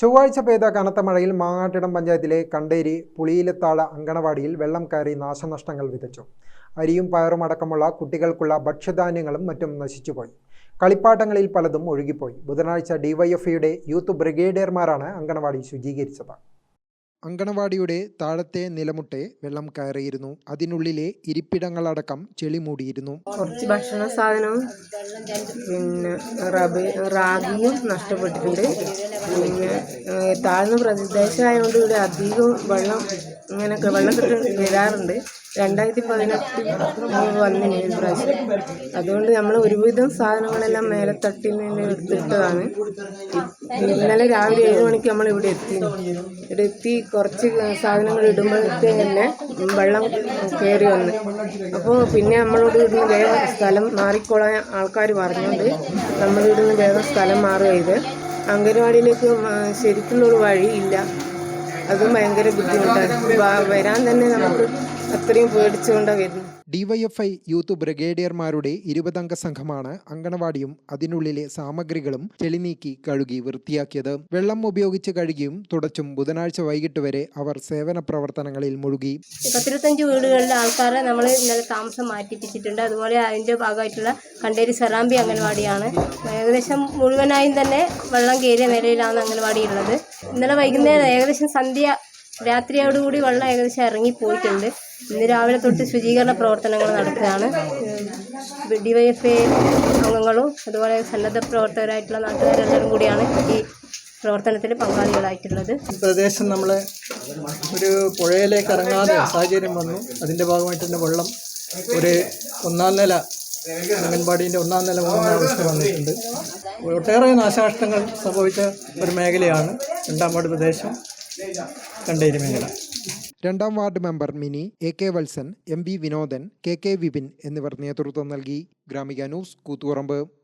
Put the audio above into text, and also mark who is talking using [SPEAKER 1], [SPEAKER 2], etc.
[SPEAKER 1] ചൊവ്വാഴ്ച പെയ്ത കനത്ത മഴയിൽ മാങ്ങാട്ടിടം പഞ്ചായത്തിലെ കണ്ടേരി പുളിയിലത്താഴ അങ്കണവാടിയിൽ വെള്ളം കയറി നാശനഷ്ടങ്ങൾ വിതച്ചു. അരിയും പയറും അടക്കമുള്ള കുട്ടികൾക്കുള്ള ഭക്ഷ്യധാന്യങ്ങളും മറ്റും നശിച്ചുപോയി. കളിപ്പാട്ടങ്ങളിൽ പലതും ഒഴുകിപ്പോയി. ബുധനാഴ്ച ഡിവൈഎഫ്ഐയുടെ യൂത്ത് ബ്രിഗേഡിയർമാരാണ് അങ്കണവാടി ശുചീകരിച്ചത്. അങ്കണവാടിയുടെ താഴത്തെ നിലമുട്ടെ വെള്ളം കയറിയിരുന്നു. അതിനുള്ളിലെ ഇരിപ്പിടങ്ങളടക്കം ചെളി മൂടിയിരുന്നു
[SPEAKER 2] കുറച്ച് ഭക്ഷണ സാധനവും പിന്നെ റബി റാഗിയും നഷ്ടപ്പെട്ടിട്ടുണ്ട്. പിന്നെ താഴ്ന്ന പ്രദേശമായതുകൊണ്ട് ഇവിടെ അധികം വെള്ളം ഇങ്ങനെ വെള്ളം കിട്ടും വരാറുണ്ട്. രണ്ടായിരത്തി പതിനെട്ടിൽ വന്നിന് ഈ പ്രാവശ്യം. അതുകൊണ്ട് നമ്മൾ ഒരുവിധം സാധനങ്ങളെല്ലാം മേലെ തട്ടിൽ നിന്ന് എടുത്തിട്ടതാണ്. ഇന്നലെ രാവിലെ ഏഴ് മണിക്ക് നമ്മൾ ഇവിടെ എത്തി. ഇവിടെ എത്തി കുറച്ച് സാധനങ്ങൾ ഇടുമ്പോഴത്തേ തന്നെ വെള്ളം കയറി വന്ന്. അപ്പോൾ പിന്നെ നമ്മളോട് ഇവിടുന്ന് വേറെ സ്ഥലം മാറിക്കോളാൻ ആൾക്കാർ പറഞ്ഞുകൊണ്ട് നമ്മൾ ഇവിടുന്ന് വേഗം സ്ഥലം മാറുക ചെയ്ത് അംഗനവാടിയിലേക്ക് ശരിക്കുള്ളൊരു വഴിയില്ല. അതും ഭയങ്കര ബുദ്ധിമുട്ടാണ്. വരാൻ തന്നെ നമുക്ക് അത്രയും പേടിച്ചുകൊണ്ടാണ് വരുന്നത്.
[SPEAKER 1] ഡിവൈഎഫ്ഐ യൂത്ത് ബ്രിഗേഡിയർമാരുടെ ഇരുപതംഗ സംഘമാണ് അങ്കണവാടിയും അതിനുള്ളിലെ സാമഗ്രികളും ചെളിനീക്കി കഴുകി വൃത്തിയാക്കിയത്. വെള്ളം ഉപയോഗിച്ച് കഴുകിയും തുടച്ചും ബുധനാഴ്ച വൈകിട്ട് വരെ അവർ സേവന പ്രവർത്തനങ്ങളിൽ മുഴുകി.
[SPEAKER 3] പത്തിരുപത്തഞ്ച് വീടുകളിലെ ആൾക്കാരെ നമ്മൾ ഇന്നലെ താമസം മാറ്റിപ്പിച്ചിട്ടുണ്ട്. അതുപോലെ അതിന്റെ ഭാഗമായിട്ടുള്ള കണ്ടേരി സെറാമ്പി അംഗൻവാടിയാണ്. ഏകദേശം മുഴുവനായും തന്നെ വെള്ളം കയറിയ നിലയിലാണ് അംഗൻവാടി ഉള്ളത് ഇന്നലെ വൈകുന്നേരം ഏകദേശം സന്ധ്യ രാത്രിയോടുകൂടി വെള്ളം ഏകദേശം ഇറങ്ങിപ്പോയിട്ടുണ്ട്. ഇന്ന് രാവിലെ തൊട്ട് ശുചീകരണ പ്രവർത്തനങ്ങൾ നടക്കുകയാണ്. ഡിവൈഎഫ്ഐ അംഗങ്ങളും അതുപോലെ സന്നദ്ധ പ്രവർത്തകരായിട്ടുള്ള നാട്ടുകാരെല്ലാവരും കൂടിയാണ് ഈ പ്രവർത്തനത്തിൽ പങ്കാളികളായിട്ടുള്ളത്.
[SPEAKER 4] പ്രദേശം നമ്മൾ ഒരു പുഴയിലേക്ക് ഇറങ്ങാതെ സാഹചര്യം വന്നു. അതിന്റെ ഭാഗമായിട്ട് തന്നെ വെള്ളം ഒരു ഒന്നാം നില അംഗൻവാടീന്റെ ഒന്നാം നില പോകുന്ന അവസ്ഥ വന്നിട്ടുണ്ട്. ഒട്ടേറെ നാശനഷ്ടങ്ങൾ സംഭവിച്ച ഒരു മേഖലയാണ് രണ്ടാം വാർഡ് പ്രദേശം കണ്ടേരി മേഖല.
[SPEAKER 1] രണ്ടാം ward member Mini A K Valsan M V Vinodan K K Vipin എന്നിവർ നേതൃത്വം നൽകി. ഗ്രാമിക ന്യൂസ് കൂത്തുപറമ്പ്.